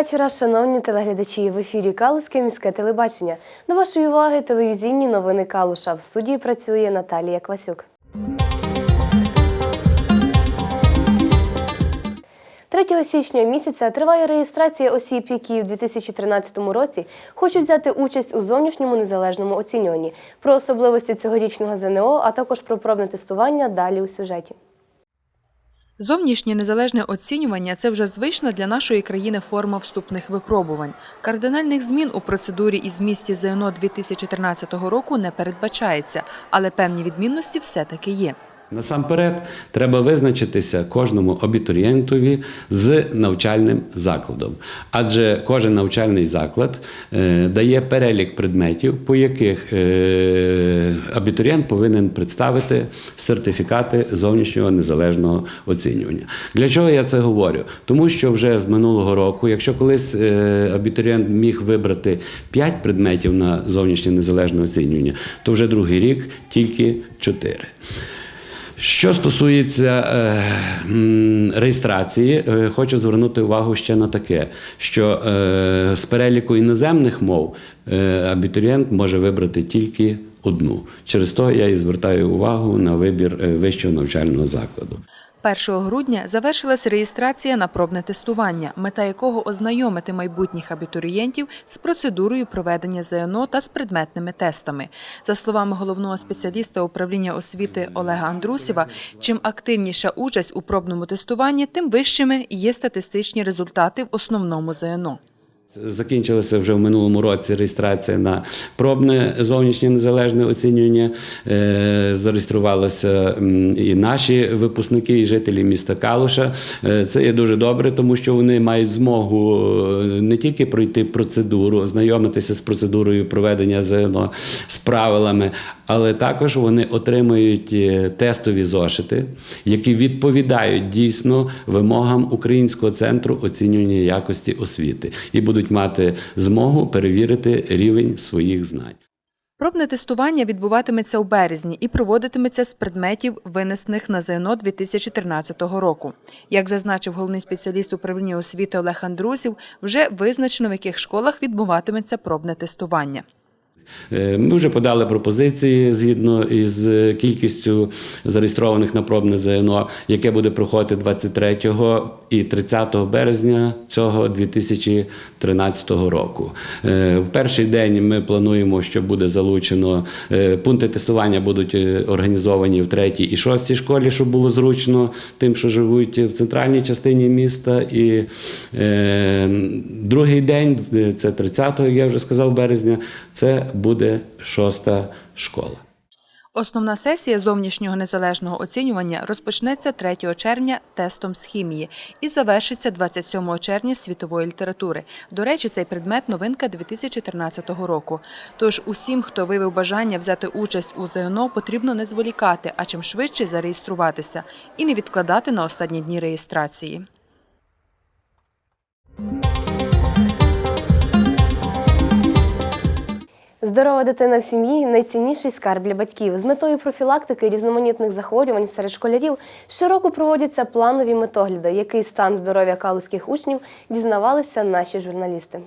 Вечора, шановні телеглядачі. В ефірі Калузьке міське телебачення. До вашої уваги телевізійні новини Калуша. В студії працює Наталія Квасюк. 3 січня місяця триває реєстрація осіб, які в 2013 році хочуть взяти участь у зовнішньому незалежному оцінюванні. Про особливості цьогорічного ЗНО, а також про пробне тестування далі у сюжеті. Зовнішнє незалежне оцінювання це вже звична для нашої країни форма вступних випробувань. Кардинальних змін у процедурі і змісті ЗНО 2013 року не передбачається, але певні відмінності все-таки є. Насамперед, треба визначитися кожному абітурієнтові з навчальним закладом, адже кожен навчальний заклад е, дає перелік предметів, по яких е, абітурієнт повинен представити сертифікати зовнішнього незалежного оцінювання. Для чого я це говорю? Тому що вже з минулого року, якщо колись е, абітурієнт міг вибрати 5 предметів на зовнішнє незалежне оцінювання, то вже другий рік тільки 4. Що стосується е, реєстрації, е, хочу звернути увагу ще на таке, що е, з переліку іноземних мов абітурієнт може вибрати тільки одну. Через то я і звертаю увагу на вибір вищого навчального закладу. 1 грудня завершилась реєстрація на пробне тестування, мета якого ознайомити майбутніх абітурієнтів з процедурою проведення ЗНО та з предметними тестами. За словами головного спеціаліста управління освіти Олега Андрусєва, чим активніша участь у пробному тестуванні, тим вищими є статистичні результати в основному ЗНО. Закінчилася вже в минулому році реєстрація на пробне зовнішнє незалежне оцінювання. Е, Зареєструвалися і наші випускники, і жителі міста Калуша. Е, Це є дуже добре, тому що вони мають змогу е, не тільки пройти процедуру, ознайомитися з процедурою проведення ЗНО, з правилами, але також вони отримують тестові зошити, які відповідають дійсно вимогам Українського центру оцінювання якості освіти і будуть мати змогу перевірити рівень своїх знань. Пробне тестування відбуватиметься у березні і проводитиметься з предметів, винесених на ЗНО 2013 року. Як зазначив головний спеціаліст управління освіти Олег Андрусів, вже визначено, в яких школах відбуватиметься пробне тестування. Е, Ми вже подали пропозиції згідно із е, кількістю зареєстрованих на пробне ЗНО, яке буде проходити 23 і 30 березня цього 2013 року. Е, В перший день ми плануємо, що буде залучено пункти тестування будуть організовані в третій і шостій школі, щоб було зручно тим, що живуть в центральній частині міста. І другий день, це 30-го, як я вже сказав, березня, це буде шоста школа. Основна сесія зовнішнього незалежного оцінювання розпочнеться 3 червня тестом з хімії і завершиться 27 червня світової літератури. До речі, цей предмет новинка 2013 року. Тож усім, хто виявив бажання взяти участь у ЗНО, потрібно не зволікати, а чим швидше зареєструватися і не відкладати на останні дні реєстрації. Здорова дитина в сім'ї найцінніший скарб для батьків. З метою профілактики різноманітних захворювань серед школярів щороку проводяться планові метогляди. Який стан здоров'я калузьких учнів дізнавалися наші журналісти.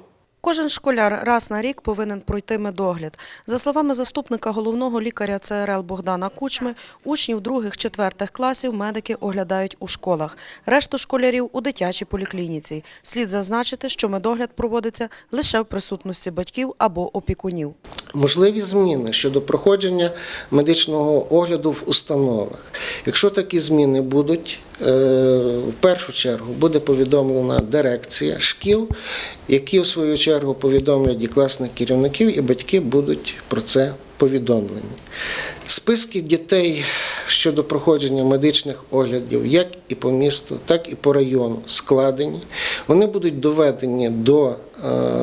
Кожен школяр раз на рік повинен пройти медогляд. За словами заступника головного лікаря ЦРЛ Богдана Кучми, учнів других-четвертих класів медики оглядають у школах. Решту школярів у дитячій поліклініці. Слід зазначити, що медогляд проводиться лише в присутності батьків або опікунів. Можливі зміни щодо проходження медичного огляду в установах. Якщо такі зміни будуть, е, в першу чергу буде повідомлена дирекція шкіл, які в свою чергу повідомлять і класних керівників, і батьки будуть про це повідомлені. Списки дітей щодо проходження медичних оглядів, як і по місту, так і по району, складені. Вони будуть доведені до е,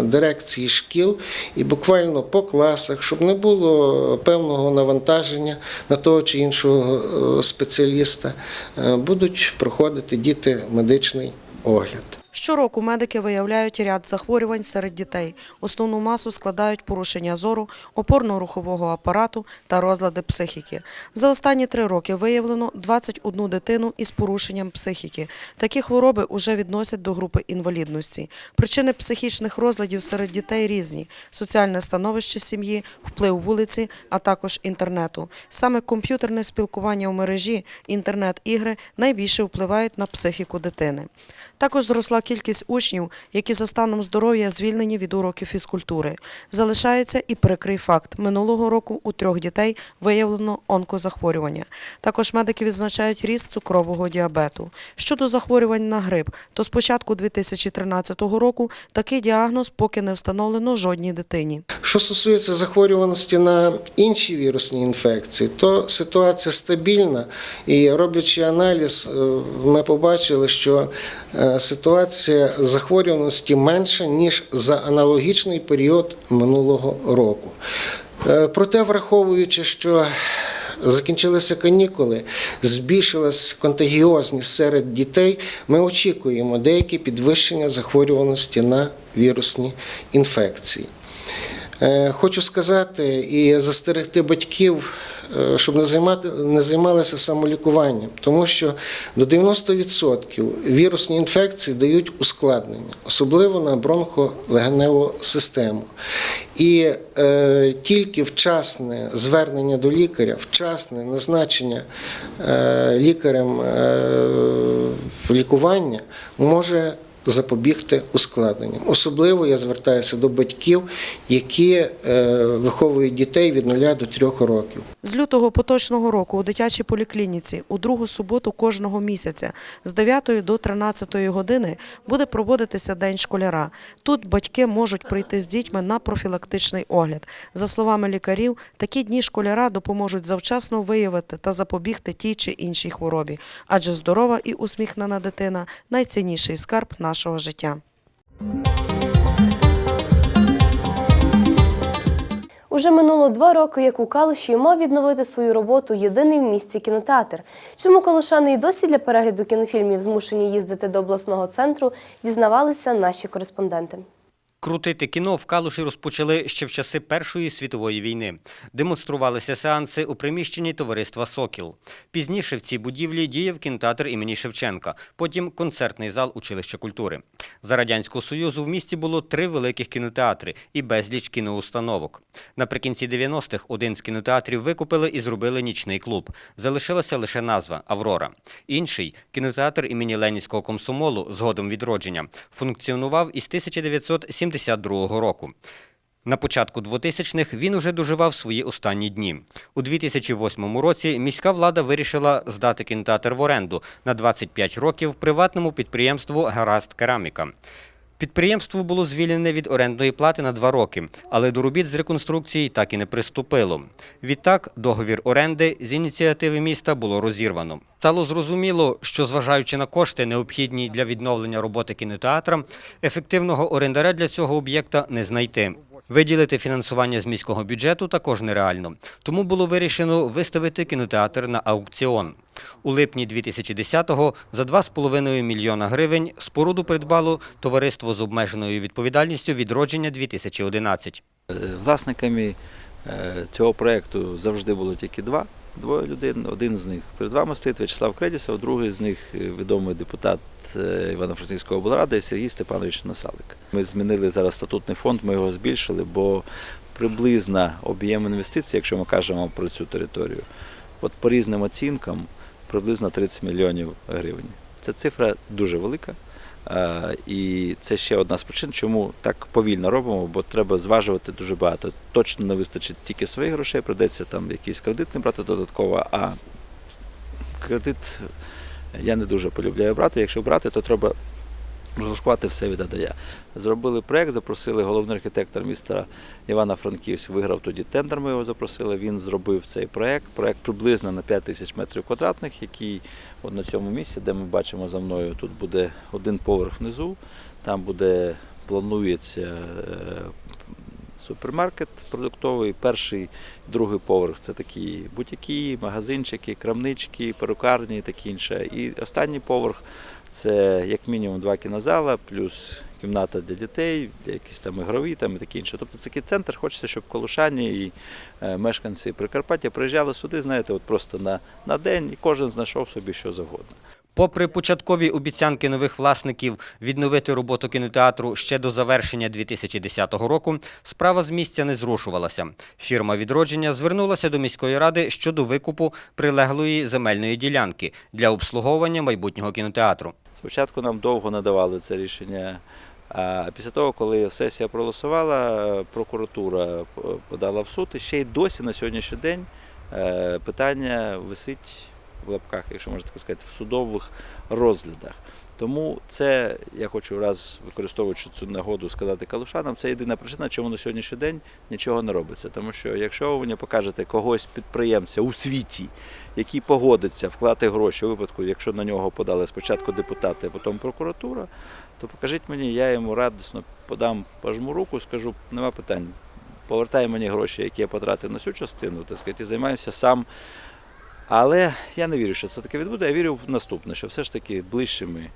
дирекції шкіл і буквально по класах, щоб не було певного навантаження на того чи іншого е, спеціаліста, е, будуть проходити діти медичний огляд. Щороку медики виявляють ряд захворювань серед дітей. Основну масу складають порушення зору, опорно-рухового апарату та розлади психіки. За останні три роки виявлено 21 дитину із порушенням психіки. Такі хвороби уже відносять до групи інвалідності. Причини психічних розладів серед дітей різні: соціальне становище сім'ї, вплив вулиці, а також інтернету. Саме комп'ютерне спілкування в мережі, інтернет-ігри найбільше впливають на психіку дитини. Також зросла кількість учнів, які за станом здоров'я звільнені від уроків фізкультури. Залишається і прикрий факт: минулого року у трьох дітей виявлено онкозахворювання. Також медики відзначають ріст цукрового діабету. Щодо захворювань на грип, то з початку 2013 року такий діагноз поки не встановлено жодній дитині. Що стосується захворюваності на інші вірусні інфекції, то ситуація стабільна і роблячи аналіз, е, ми побачили, що е, ситуація захворюваності менша ніж за аналогічний період минулого року. Е, Проте, враховуючи, що Закінчилися канікули, збільшилась контагіозність серед дітей. Ми очікуємо деякі підвищення захворюваності на вірусні інфекції. Е, Хочу сказати і застерегти батьків, е, щоб не, займати, не займалися самолікуванням, тому що до 90% вірусні інфекції дають ускладнення, особливо на бронхолегеневу систему. І е, тільки вчасне звернення до лікаря, вчасне назначення е, лікарем е, лікування може запобігти ускладненням. Особливо я звертаюся до батьків, які е, виховують дітей від 0 до 3 років. З лютого поточного року у дитячій поліклініці у другу суботу кожного місяця з 9 до 13 години буде проводитися День школяра. Тут батьки можуть прийти з дітьми на профілактичний огляд. За словами лікарів, такі дні школяра допоможуть завчасно виявити та запобігти тій чи іншій хворобі, адже здорова і усміхнена дитина найцінніший скарб нашого життя. Уже минуло два роки, як у Калуші мав відновити свою роботу єдиний в місті кінотеатр. Чому калушани й досі для перегляду кінофільмів змушені їздити до обласного центру, дізнавалися наші кореспонденти. Крутити кіно в Калуші розпочали ще в часи Першої світової війни. Демонструвалися сеанси у приміщенні товариства Сокіл. Пізніше в цій будівлі діяв кінотеатр імені Шевченка, потім концертний зал училища культури. За радянського союзу в місті було три великих кінотеатри і безліч кіноустановок. Наприкінці 90-х один з кінотеатрів викупили і зробили нічний клуб. Залишилася лише назва Аврора. Інший кінотеатр імені Ленінського комсомолу, згодом відродження, функціонував із 1972 року. На початку 2000-х він уже доживав свої останні дні. У 2008 році міська влада вирішила здати кінотеатр в оренду на 25 років приватному підприємству Гаразд Кераміка. Підприємство було звільнене від орендної плати на два роки, але до робіт з реконструкції так і не приступило. Відтак, договір оренди з ініціативи міста було розірвано. Стало зрозуміло, що зважаючи на кошти, необхідні для відновлення роботи кінотеатра, ефективного орендаря для цього об'єкта не знайти. Виділити фінансування з міського бюджету також нереально, тому було вирішено виставити кінотеатр на аукціон. У липні 2010-го за 2,5 мільйона гривень споруду придбало товариство з обмеженою відповідальністю «Відродження 2011». Е, Власниками е, цього проєкту завжди було тільки два. Двоє людей. Один з них перед вами стоїть В'ячеслав Кредісов, другий з них е, відомий депутат е, Івано-Франківської облради Сергій Степанович Насалик. Ми змінили зараз статутний фонд, ми його збільшили, бо приблизна об'єм інвестицій, якщо ми кажемо про цю територію, от по різним оцінкам приблизно 30 мільйонів гривень. Це цифра дуже велика. Е, І це ще одна з причин, чому так повільно робимо, бо треба зважувати дуже багато. Точно не вистачить тільки своїх грошей, придеться там якийсь кредит не брати додатково, а кредит я не дуже полюбляю брати. Якщо брати, то треба розрахувати все від А. Зробили проєкт, запросили головний архітектор міста Івана-Франківськ, виграв тоді тендер, ми його запросили, він зробив цей проєкт. Проєкт приблизно на 5 тисяч метрів квадратних, який от на цьому місці, де ми бачимо за мною, тут буде один поверх внизу, там буде, планується е, супермаркет продуктовий, перший, другий поверх це такі бутіки, магазинчики, крамнички, перукарні і таке інше. І останній поверх Це як мінімум два кінозала, плюс кімната для дітей, якісь там ігрові там і таке інше. Тобто такий центр, хочеться, щоб колушані і е, мешканці Прикарпаття приїжджали сюди, знаєте, от просто на, на день і кожен знайшов собі що завгодно. Попри початкові обіцянки нових власників відновити роботу кінотеатру ще до завершення 2010 року, справа з місця не зрушувалася. Фірма «Відродження» звернулася до міської ради щодо викупу прилеглої земельної ділянки для обслуговування майбутнього кінотеатру. Спочатку нам довго не давали це рішення. А після того, коли сесія проголосувала, прокуратура подала в суд, і ще й досі на сьогоднішній день е, питання висить в лапках, якщо можна так сказати, в судових розглядах. Тому це я хочу раз використовуючи цю нагоду сказати калушанам. Це єдина причина, чому на сьогоднішній день нічого не робиться. Тому що якщо ви мені покажете когось підприємця у світі, який погодиться вклати гроші у випадку, якщо на нього подали спочатку депутати, а потім прокуратура, то покажіть мені, я йому радісно подам пожму руку, скажу, нема питань. Повертай мені гроші, які я потратив на цю частину, так сказати, і займаюся сам. Але я не вірю, що це таке відбуде. Я вірю в наступне, що все ж таки ближчими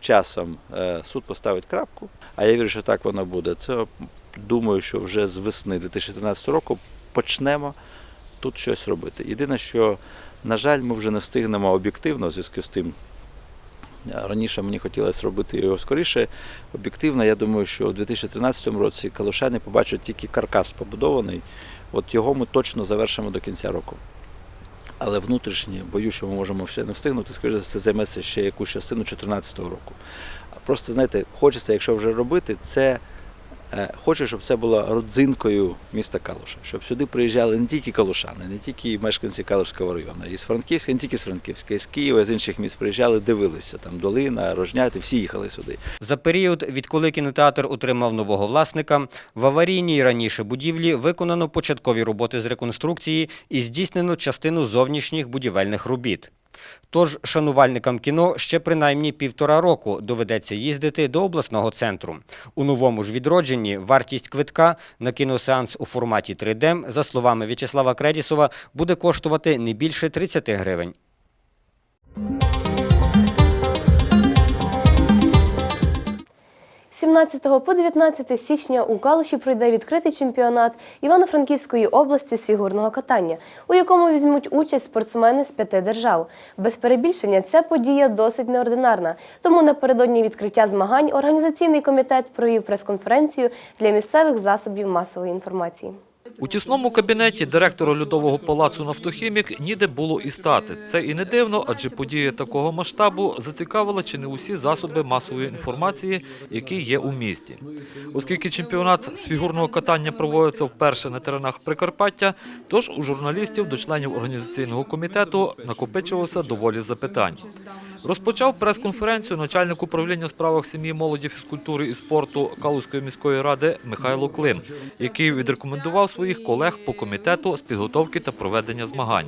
часом е, суд поставить крапку, а я вірю, що так воно буде. Це думаю, що вже з весни 2013 року почнемо тут щось робити. Єдине, що, на жаль, ми вже не встигнемо об'єктивно в зв'язку з тим. Раніше мені хотілося робити його скоріше. Об'єктивно, я думаю, що у 2013 році калушани побачать тільки каркас побудований. От його ми точно завершимо до кінця року. Але внутрішнє, боюсь, що ми можемо ще не встигнути, скажімо, це займеться ще якусь частину 2014 року. Просто, знаєте, хочеться, якщо вже робити, це хочу, щоб це було родзинкою міста Калуша, щоб сюди приїжджали не тільки калушани, не тільки мешканці Калушського району, і з Франківська, не тільки з Франківська, і з Києва, з інших міст приїжджали, дивилися, там Долина, Рожняти, всі їхали сюди. За період, відколи кінотеатр отримав нового власника, в аварійній раніше будівлі виконано початкові роботи з реконструкції і здійснено частину зовнішніх будівельних робіт. Тож шанувальникам кіно ще принаймні півтора року доведеться їздити до обласного центру. У новому ж відродженні вартість квитка на кіносеанс у форматі 3D, за словами В'ячеслава Кредісова, буде коштувати не більше 30 гривень. 17 по 19 січня у Калуші пройде відкритий чемпіонат Івано-Франківської області з фігурного катання, у якому візьмуть участь спортсмени з п'яти держав. Без перебільшення ця подія досить неординарна. Тому напередодні відкриття змагань організаційний комітет провів прес-конференцію для місцевих засобів масової інформації. У тісному кабінеті директора льодового палацу «Нафтохімік» ніде було і стати. Це і не дивно, адже подія такого масштабу зацікавила чи не усі засоби масової інформації, які є у місті. Оскільки чемпіонат з фігурного катання проводиться вперше на теренах Прикарпаття, тож у журналістів до членів організаційного комітету накопичилося доволі запитань. Розпочав прес-конференцію начальник управління у справах сім'ї, молоді, фізкультури і спорту Калузької міської ради Михайло Клим, який відрекомендував своїх колег по комітету з підготовки та проведення змагань.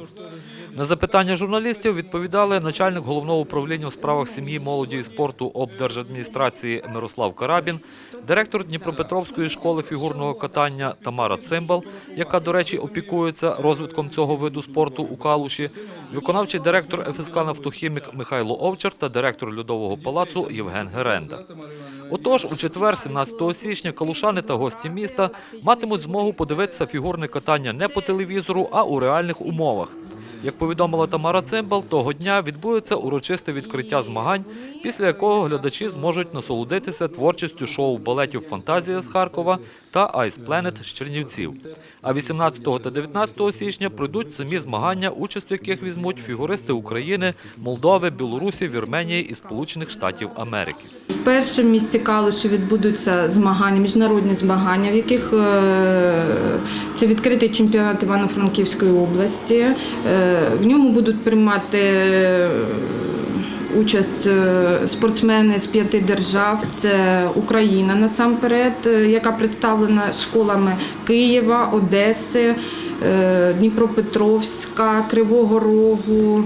На запитання журналістів відповідали начальник головного управління у справах сім'ї, молоді і спорту обдержадміністрації Мирослав Карабін, директор Дніпропетровської школи фігурного катання Тамара Цимбал, яка, до речі, опікується розвитком цього виду спорту у Калуші, виконавчий директор ФСК «Нафтохімік» Михайло Овчар та директор льодового палацу Євген Геренда. Отож, у четвер, 17 січня, калушани та гості міста матимуть змогу подивитися фігурне катання не по телевізору, а у реальних умовах. Як повідомила Тамара Цимбал, того дня відбудеться урочисте відкриття змагань, після якого глядачі зможуть насолодитися творчістю шоу балетів Фантазія з Харкова та Айс Пленет з Чернівців. А 18 та 19 січня пройдуть самі змагання, участь яких візьмуть фігуристи України, Молдови, Білорусі, Вірменії і Сполучених Штатів Америки. В місті Калуші відбудуться змагання, міжнародні змагання, в яких е, це відкритий чемпіонат Івано-Франківської області. В ньому будуть приймати е, участь е, спортсмени з п'яти держав. Це Україна насамперед, е, яка представлена школами Києва, Одеси, Дніпропетровська, Кривого Рогу.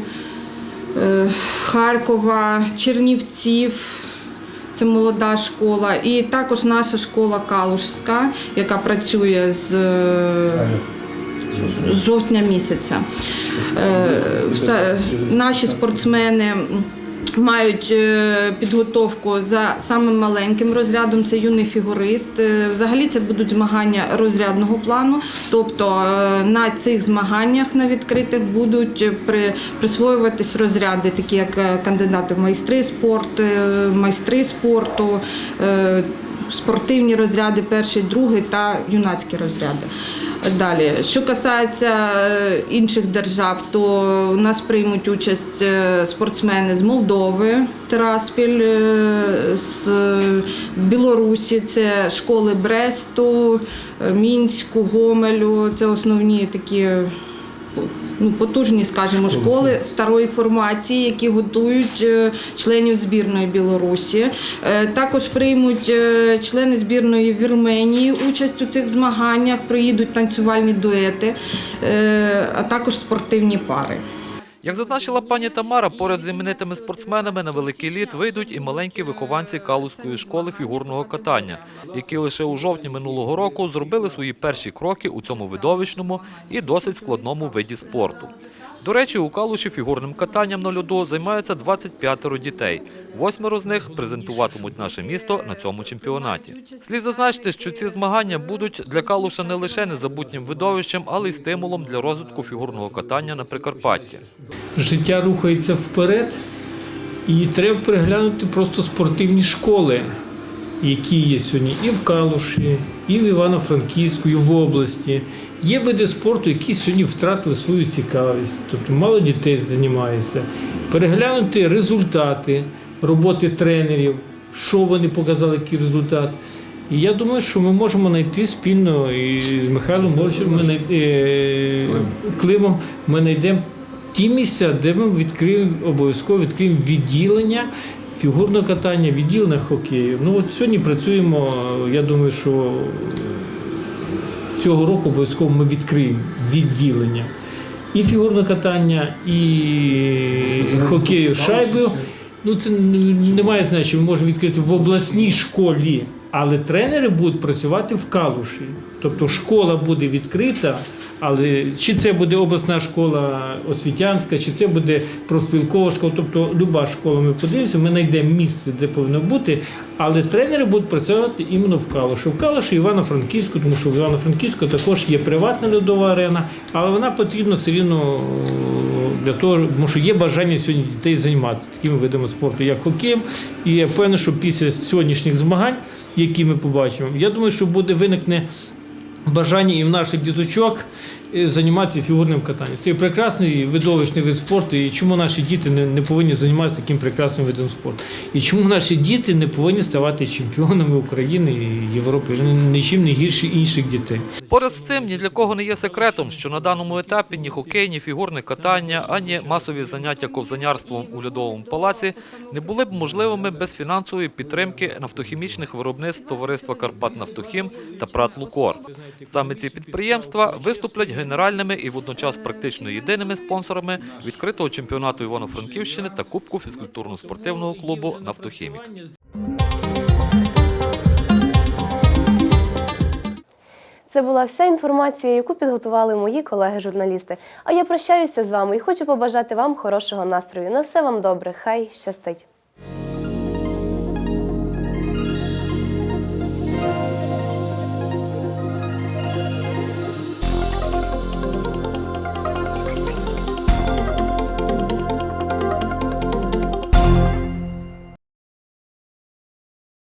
Харкова, Чернівців. Це молода школа, і також наша школа Калушська, яка працює з, з жовтня місяця. Е, Наші спортсмени Мають е, підготовку за самим маленьким розрядом, це юний фігурист. Е, Взагалі це будуть змагання розрядного плану. Тобто на цих змаганнях на відкритих будуть присвоюватись розряди, такі як кандидати в майстри спорту, е, майстри спорту, спортивні розряди, перший, другий та юнацькі розряди. Далі, що касається е, інших держав, то у нас приймуть участь е, спортсмени з Молдови, Тираспіль, е, з Білорусі, це школи Бресту, Мінську, Гомелю. Це основні такі ну, потужні, скажімо, школи старої формації, які готують е, членів збірної Білорусі. Е, Також приймуть е, члени збірної Вірменії участь у цих змаганнях, приїдуть танцювальні дуети, а також спортивні пари. Як зазначила пані Тамара, поряд з іменитими спортсменами на великий літ вийдуть і маленькі вихованці Калузької школи фігурного катання, які лише у жовтні минулого року зробили свої перші кроки у цьому видовищному і досить складному виді спорту. До речі, у Калуші фігурним катанням на льоду займаються 25 дітей. Восьмеро з них презентуватимуть наше місто на цьому чемпіонаті. Слід зазначити, що ці змагання будуть для Калуша не лише незабутнім видовищем, але й стимулом для розвитку фігурного катання на Прикарпатті. життя рухається вперед, і треба переглянути просто спортивні школи, які є сьогодні і в Калуші, і в Івано-Франківську, і в області. Є види спорту, які сьогодні втратили свою цікавість, тобто мало дітей займається. Переглянути результати роботи тренерів, що вони показали, який результат. І я думаю, що ми можемо знайти спільно і з Михайлом ми знай- е, Климом, ми знайдемо ті місця, де ми відкриємо обов'язково відкриємо відділення фігурного катання, відділення хокею. Ну от сьогодні працюємо. Я думаю, що цього року обов'язково ми відкриємо відділення і фігурне катання, і хокею шайбою. Ну це не має значення. Ми можемо відкрити в обласній школі, але тренери будуть працювати в Калуші. Тобто школа буде відкрита, але чи це буде обласна школа освітянська, чи це буде профспілкова школа, тобто люба школа, ми подивимося, ми знайдемо місце, де повинно бути, але тренери будуть працювати іменно в Калуші. В Калуші Івано-Франківську, тому що в Івано-Франківську також є приватна льодова арена, але вона потрібна все рівно для того, тому що є бажання сьогодні дітей займатися такими видами спорту, як хокеєм. І я впевнений, що після сьогоднішніх змагань, які ми побачимо, я думаю, що буде виникне бажання і в наших діточок займатися фігурним катанням. Це прекрасний видовищний вид спорту. І чому наші діти не, повинні займатися таким прекрасним видом спорту? І чому наші діти не повинні ставати чемпіонами України і Європи? Нічим не гірші інших дітей. Поряд з цим ні для кого не є секретом, що на даному етапі ні хокей, ні фігурне катання, ані масові заняття ковзанярством у льодовому палаці не були б можливими без фінансової підтримки нафтохімічних виробництв товариства Карпат Нафтохім та Прат Лукор. Саме ці підприємства виступлять генеральними і водночас практично єдиними спонсорами відкритого чемпіонату Івано-Франківщини та Кубку фізкультурно-спортивного клубу Нафтохімік. Це була вся інформація, яку підготували мої колеги-журналісти. А я прощаюся з вами і хочу побажати вам хорошого настрою. На все вам добре, хай щастить.